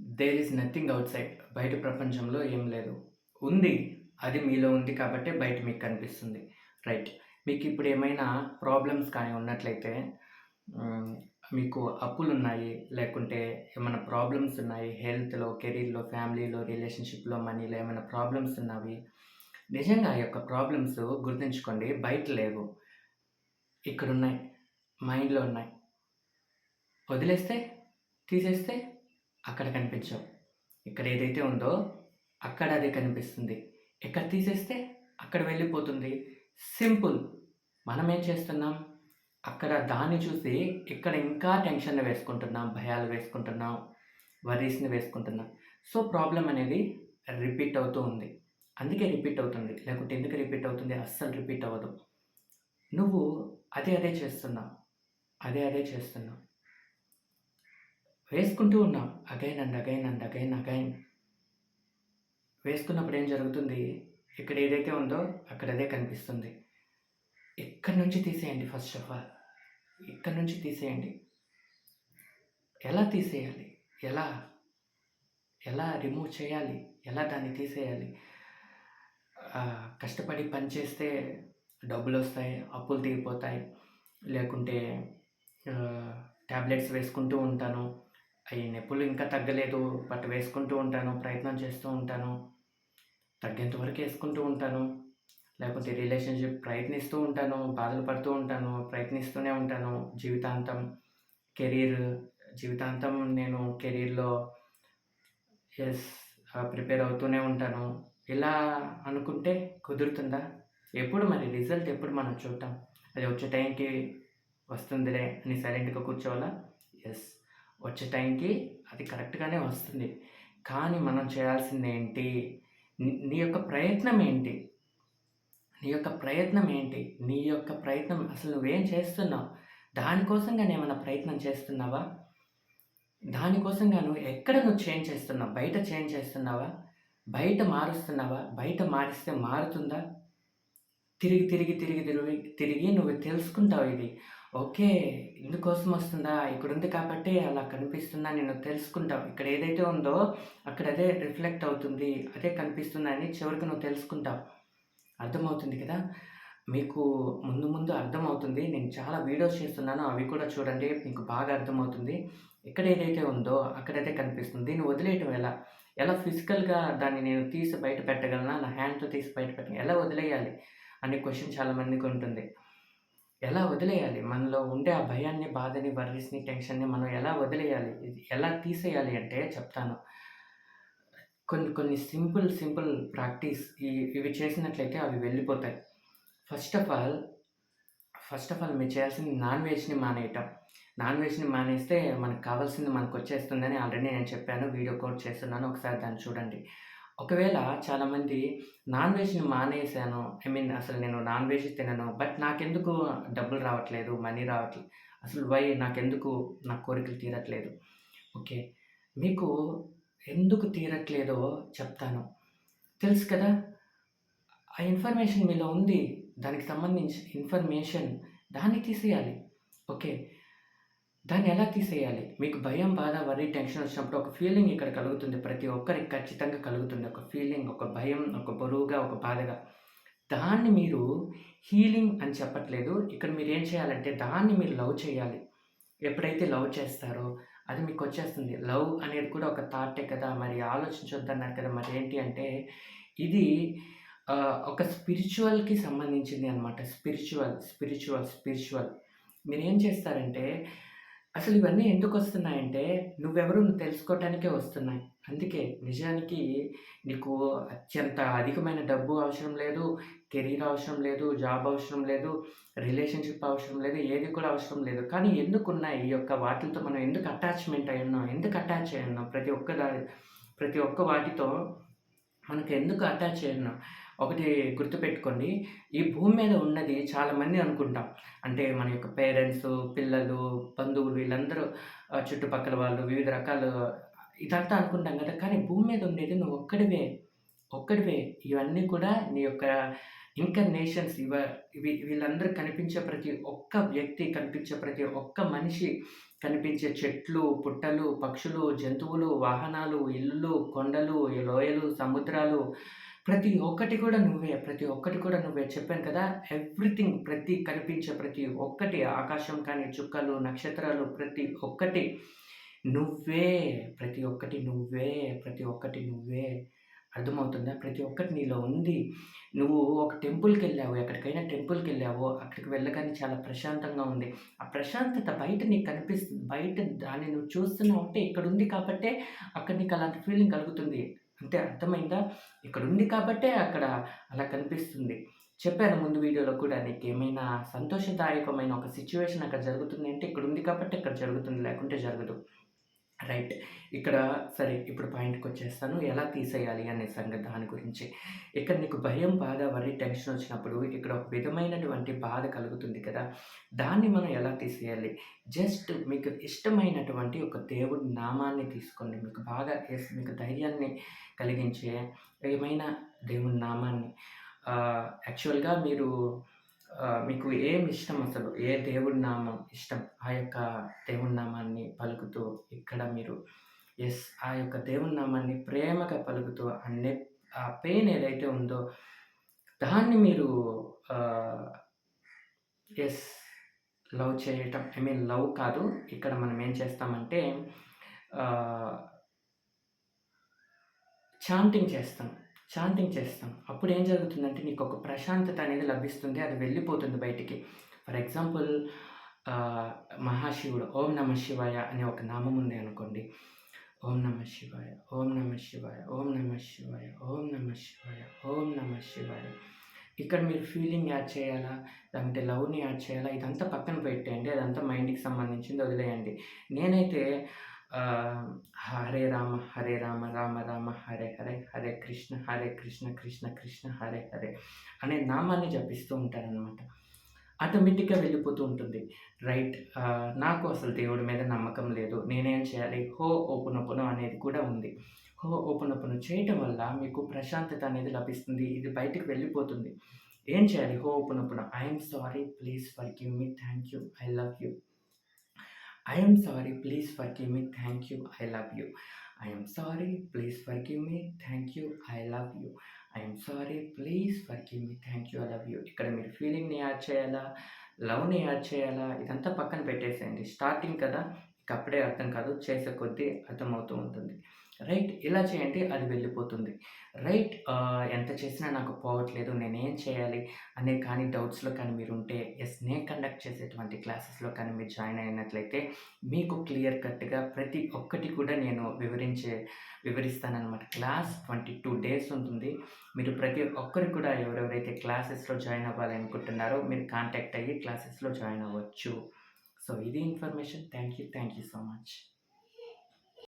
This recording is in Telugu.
There is nothing outside బయట ప్రపంచంలో ఏం లేదు. ఉంది. అది మీలో ఉంది కాబట్టే బయట మీకు కనిపిస్తుంది. రైట్ మీకు ఇప్పుడు ఏమైనా ప్రాబ్లమ్స్ కానీ ఉన్నట్లయితే మీకు అప్పులు ఉన్నాయి. లేకుంటే ఏమైనా ప్రాబ్లమ్స్ ఉన్నాయి. హెల్త్లో కెరీర్లో ఫ్యామిలీలో రిలేషన్షిప్లో మనీలో ఏమైనా ప్రాబ్లమ్స్ ఉన్నవి? నిజంగా ఆ యొక్క ప్రాబ్లమ్స్ గుర్తుంచుకోండి. బయట లేవు. ఇక్కడ ఉన్నాయి మైండ్లో ఉన్నాయి. వదిలేస్తే తీసేస్తే అక్కడ కనిపించవు ఇక్కడ ఏదైతే ఉందో అక్కడ అది కనిపిస్తుంది. ఎక్కడ తీసేస్తే అక్కడ వెళ్ళిపోతుంది. సింపుల్. మనం ఏం చేస్తున్నాం? అక్కడ దాన్ని చూసి ఇక్కడ ఇంకా టెన్షన్ వేసుకుంటున్నాం భయాలు వేసుకుంటున్నాం వరీస్ని వేసుకుంటున్నాం. సో ప్రాబ్లం అనేది రిపీట్ అవుతూ ఉంది. అందుకే రిపీట్ అవుతుంది. లేకుంటే ఎందుకు రిపీట్ అవుతుంది? అస్సలు రిపీట్ అవ్వదు. నువ్వు అదే అదే చేస్తున్నావు. అదే అదే చేస్తున్నావు. వేసుకుంటూ ఉన్నాం. Again and again and again again. వేసుకున్నప్పుడు ఏం జరుగుతుంది? ఇక్కడ ఏదైతే ఉందో అక్కడ అదే కనిపిస్తుంది. ఇక్కడి నుంచి తీసేయండి ఫస్ట్ ఆఫ్ ఆల్. ఇక్కడి నుంచి తీసేయండి. ఎలా తీసేయాలి? ఎలా? ఎలా రిమూవ్ చేయాలి? ఎలా దాన్ని తీసేయాలి? కష్టపడి పని చేస్తే డబ్బులు వస్తాయి అప్పులు తీరిపోతాయి. లేకుంటే ట్యాబ్లెట్స్ వేసుకుంటూ ఉంటాను. అవి నొప్పులు ఇంకా తగ్గలేదు. బట్ వేసుకుంటూ ఉంటాను ప్రయత్నం చేస్తూ ఉంటాను. తగ్గేంత వరకు వేసుకుంటూ ఉంటాను. లేకపోతే రిలేషన్షిప్ ప్రయత్నిస్తూ ఉంటాను బాధలు పడుతూ ఉంటాను ప్రయత్నిస్తూనే ఉంటాను. జీవితాంతం కెరీర్ జీవితాంతం నేను కెరీర్లో ఎస్ ప్రిపేర్ అవుతూనే ఉంటాను. ఇలా అనుకుంటే కుదురుతుందా? ఎప్పుడు మరి? రిజల్ట్ ఎప్పుడు మనం చూడటం అది వచ్చే టైంకి వస్తుందిలే అని సైలెంట్గా కూర్చోవాలా? ఎస్ వచ్చే టైంకి అది కరెక్ట్గానే వస్తుంది. కానీ మనం చేయాల్సింది ఏంటి నీ- యొక్క ప్రయత్నం ఏంటి? నీ యొక్క ప్రయత్నం ఏంటి? నీ యొక్క ప్రయత్నం అసలు నువ్వేం చేస్తున్నావు? దానికోసంగా ఏమైనా ప్రయత్నం చేస్తున్నావా? దానికోసంగా నువ్వు ఎక్కడ నువ్వు చేంజ్ చేస్తున్నావు? బయట చేంజ్ చేస్తున్నావా? బయట మారుస్తున్నావా? బయట మారిస్తే మారుతుందా? తిరిగి తిరిగి తిరిగి తిరిగి తిరిగి నువ్వు తెలుసుకుంటావు ఇది. ఓకే ఇందుకోసం వస్తుందా? ఇక్కడ ఉంది కాబట్టి అలా కనిపిస్తుందా నేను తెలుసుకుంటావు ఇక్కడ ఏదైతే ఉందో అక్కడ అదే రిఫ్లెక్ట్ అవుతుంది అదే కనిపిస్తుందని చివరికి నువ్వు తెలుసుకుంటావు. అర్థమవుతుంది కదా? మీకు ముందు ముందు అర్థమవుతుంది. నేను చాలా వీడియోస్ చేస్తున్నాను అవి కూడా చూడండి మీకు బాగా అర్థమవుతుంది. ఎక్కడ ఏదైతే ఉందో అక్కడైతే కనిపిస్తుంది. దీన్ని వదిలేయటం ఎలా? ఎలా ఫిజికల్గా దాన్ని నేను తీసి బయట పెట్టగలనా? నా హ్యాండ్తో తీసి బయట పెట్టగలను? ఎలా వదిలేయాలి? అనే క్వశ్చన్ చాలా మందికి ఉంటుంది. ఎలా వదిలేయాలి? మనలో ఉండే ఆ భయాన్ని బాధని వర్రీస్ని టెన్షన్ని మనం ఎలా వదిలేయాలి? ఎలా తీసేయాలి అంటే చెప్తాను. కొన్ని కొన్ని సింపుల్ సింపుల్ ప్రాక్టీస్ ఈ ఇవి చేసినట్లయితే అవి వెళ్ళిపోతాయి. First of all first of all మీరు చేయాల్సింది నాన్ వెజ్ని మానేయటం. నాన్ వెజ్ని మానేస్తే మనకు కావాల్సింది మనకు వచ్చేస్తుందని ఆల్రెడీ నేను చెప్పాను. వీడియో కోడ్ చేస్తున్నాను. ఒకసారి దాన్ని చూడండి. ఒకవేళ చాలామంది నాన్ వెజ్ని మానేసాను ఐ మీన్ అసలు నేను నాన్ వెజ్ తినను బట్ నాకెందుకు డబ్బులు రావట్లేదు మనీ రావట్లేదు అసలు వై నాకెందుకు నా కోరికలు తీరట్లేదు. ఓకే మీకు ఎందుకు తీరట్లేదో చెప్తాను. తెలుసు కదా ఆ ఇన్ఫర్మేషన్ మీలో ఉంది దానికి సంబంధించి ఇన్ఫర్మేషన్ దాన్ని తీసేయాలి. ఓకే దాన్ని ఎలా తీసేయాలి? మీకు భయం బాధ వరి టెన్షన్ వచ్చినప్పుడు ఒక ఫీలింగ్ ఇక్కడ కలుగుతుంది. ప్రతి ఒక్కరికి ఖచ్చితంగా కలుగుతుంది. ఒక ఫీలింగ్ ఒక భయం ఒక బరువుగా ఒక బాధగా. దాన్ని మీరు హీలింగ్ అని చెప్పట్లేదు. ఇక్కడ మీరు ఏం చేయాలంటే దాన్ని మీరు లవ్ చేయాలి. ఎప్పుడైతే లవ్ చేస్తారో అది మీకు వచ్చేస్తుంది. లవ్ అనేది కూడా ఒక థాటే కదా. మరి ఆలోచించొద్దన్నారు కదా. మరి ఏంటి అంటే ఇది ఒక స్పిరిచువల్కి సంబంధించింది అనమాట స్పిరిచువల్ స్పిరిచువల్ స్పిరిచువల్. మీరు ఏం చేస్తారంటే అసలు ఇవన్నీ ఎందుకు వస్తున్నాయంటే నువ్వెవరు నువ్వు తెలుసుకోవటానికే వస్తున్నాయి. అందుకే నిజానికి నీకు అత్యంత అధికమైన డబ్బు అవసరం లేదు కెరీర్ అవసరం లేదు జాబ్ అవసరం లేదు రిలేషన్షిప్ అవసరం లేదు ఏది కూడా అవసరం లేదు. కానీ ఎందుకు ఉన్నాయి ఈ యొక్క వాటితో మనం ఎందుకు అటాచ్మెంట్ అయి ఉన్నాం ఎందుకు అటాచ్ అయి ఉన్నాం? ప్రతి ఒక్క దాని ప్రతి ఒక్క వాటితో మనకు ఎందుకు అటాచ్ అయి ఉన్నాం? ఒకటి గుర్తుపెట్టుకోండి. ఈ భూమి మీద ఉన్నది చాలా మంది అనుకుంటాం. అంటే మన యొక్క పేరెంట్స్ పిల్లలు బంధువులు వీళ్ళందరూ చుట్టుపక్కల వాళ్ళు వివిధ రకాలు ఇదంతా అనుకుంటాం కదా. కానీ భూమి మీద ఉండేది నువ్వు ఒక్కడివే. ఒక్కడివే. ఇవన్నీ కూడా నీ యొక్క ఇన్కర్నేషన్స్ ఇవ ఇవి వీళ్ళందరూ కనిపించే ప్రతి ఒక్క వ్యక్తి కనిపించే ప్రతి ఒక్క మనిషి కనిపించే చెట్లు, పుట్టలు, పక్షులు, జంతువులు, వాహనాలు, ఇల్లులు, కొండలు, లోయలు, సముద్రాలు ప్రతి ఒక్కటి కూడా నువ్వే. ప్రతి ఒక్కటి కూడా నువ్వే. చెప్పాను కదా! ఎవ్రీథింగ్ ప్రతి కనిపించే ప్రతి ఒక్కటి ఆకాశం కానీ, చుక్కలు, నక్షత్రాలు ప్రతి ఒక్కటి నువ్వే. ప్రతి ఒక్కటి నువ్వే. ప్రతి ఒక్కటి నువ్వే. అర్థమవుతుందా? ప్రతి ఒక్కటి నీలో ఉంది. నువ్వు ఒక టెంపుల్కి వెళ్ళావు ఎక్కడికైనా టెంపుల్కి వెళ్ళావు అక్కడికి వెళ్ళగానే చాలా ప్రశాంతంగా ఉంది. ఆ ప్రశాంతత బయట నీకు కనిపిస్తుంది. బయట దాన్ని నువ్వు చూస్తున్నావు అంటే ఇక్కడుంది కాబట్టే అక్కడ నీకు అలాంటి ఫీలింగ్ కలుగుతుంది. అంటే అర్థమైందా? ఇక్కడ ఉంది కాబట్టే అక్కడ అలా కనిపిస్తుంది. చెప్పాను ముందు వీడియోలో కూడా నీకేమైనా సంతోషదాయకమైన ఒక సిచ్యువేషన్ అక్కడ జరుగుతుంది అంటే ఇక్కడుంది కాబట్టి ఇక్కడ జరుగుతుంది. లేకుంటే జరగదు. రైట్. ఇక్కడ సరే ఇప్పుడు పాయింట్కి వచ్చేస్తాను ఎలా తీసేయాలి అనే సంగతి దాని గురించి. ఇక్కడ నీకు భయం, బాధ, వరి, టెన్షన్ వచ్చినప్పుడు ఇక్కడ ఒక విధమైనటువంటి బాధ కలుగుతుంది కదా! దాన్ని మనం ఎలా తీసేయాలి? జస్ట్ మీకు ఇష్టమైనటువంటి ఒక దేవుడి నామాన్ని తీసుకోండి. మీకు బాగా మీకు ధైర్యాన్ని కలిగించే ఏమైనా దేవుడి నామాన్ని యాక్చువల్‌గా మీరు మీకు ఏం ఇష్టం అసలు? ఏ దేవుడి నామం ఇష్టం? ఆ యొక్క దేవుడి నామాన్ని పలుకుతూ ఇక్కడ మీరు ఎస్ ఆ యొక్క దేవుడి నామాన్ని ప్రేమగా పలుకుతూ ఆ నె ఆ పెయిన్ ఏదైతే ఉందో దాన్ని మీరు ఎస్ లవ్ చేయటం ఐ మీన్ లవ్ కాదు. ఇక్కడ మనం ఏం చేస్తామంటే ఛాంటింగ్ చాంటింగ్ చేస్తాం. శాంతింగ్ చేస్తాం. అప్పుడు ఏం జరుగుతుందంటే నీకొక ప్రశాంతత అనేది లభిస్తుంది. అది వెళ్ళిపోతుంది బయటికి. ఫర్ ఎగ్జాంపుల్ మహాశివుడు 'ఓం నమ శివాయ' అనే ఒక నామం ఉంది అనుకోండి. ఓం నమ శివాయ, ఓం నమ శివాయ, ఓం నమ శివాయ, ఓం నమ శివాయ, ఓం నమ శివాయ. ఇక్కడ మీరు ఫీలింగ్ యాడ్ చేయాలా? లేకపోతే లవ్‌ని యాడ్ చేయాలా? ఇదంతా పక్కన పెట్టేయండి. అదంతా మైండ్‌కి సంబంధించింది వదిలేయండి. నేనైతే హరే రామ, హరే రామ, రామ రామ హరే హరే, హరే కృష్ణ, హరే కృష్ణ, కృష్ణ కృష్ణ హరే హరే అనే నామాన్ని జపిస్తూ ఉంటారనమాట ఆటోమేటిక్‌గా వెళ్ళిపోతూ ఉంటుంది. రైట్. నాకు అసలు దేవుడి మీద నమ్మకం లేదు. నేనేం చేయాలి? హో ఓపునొపునో అనేది కూడా ఉంది. హో ఓపునొపునో చేయటం వల్ల మీకు ప్రశాంతత అనేది లభిస్తుంది. ఇది బయటికి వెళ్ళిపోతుంది. ఏం చేయాలి? హో ఓపునొపునో I sorry please forgive me. Thank you. I love you. I sorry please forgive me. Thank you. I love you. I sorry please forgive me. Thank you. I love you. I sorry please forgive me. Thank you. I love you. ఇక్కడ మీరు ఫీలింగ్‌ని యాడ్ చేయాలా? లవ్‌ని యాడ్ చేయాలా? ఇదంతా పక్కన పెట్టేసేయండి. స్టార్టింగ్ కదా! అప్పుడే అర్థం కాదు. చేసే కొద్దీ అర్థమవుతూ ఉంటుంది. రైట్. ఇలా చేయండి. అది వెళ్ళిపోతుంది. రైట్. ఎంత చేసినా నాకు పోవట్లేదు. నేనేం చేయాలి? అనే కానీ డౌట్స్‌లో కానీ మీరు ఉంటే ఎస్ నేను కండక్ట్ చేసేటువంటి క్లాసెస్‌లో కానీ మీరు జాయిన్ అయినట్లయితే మీకు క్లియర్ కట్‌గా ప్రతి ఒక్కటి కూడా నేను వివరించే వివరిస్తానమాట క్లాస్ 22 డేస్ ఉంటుంది. మీరు ప్రతి ఒక్కరు కూడా ఎవరెవరైతే క్లాసెస్‌లో జాయిన్ అవ్వాలనుకుంటున్నారో మీరు కాంటాక్ట్ అయ్యి క్లాసెస్‌లో జాయిన్ అవ్వచ్చు. సో ఇది information. Thank you. Thank you so much.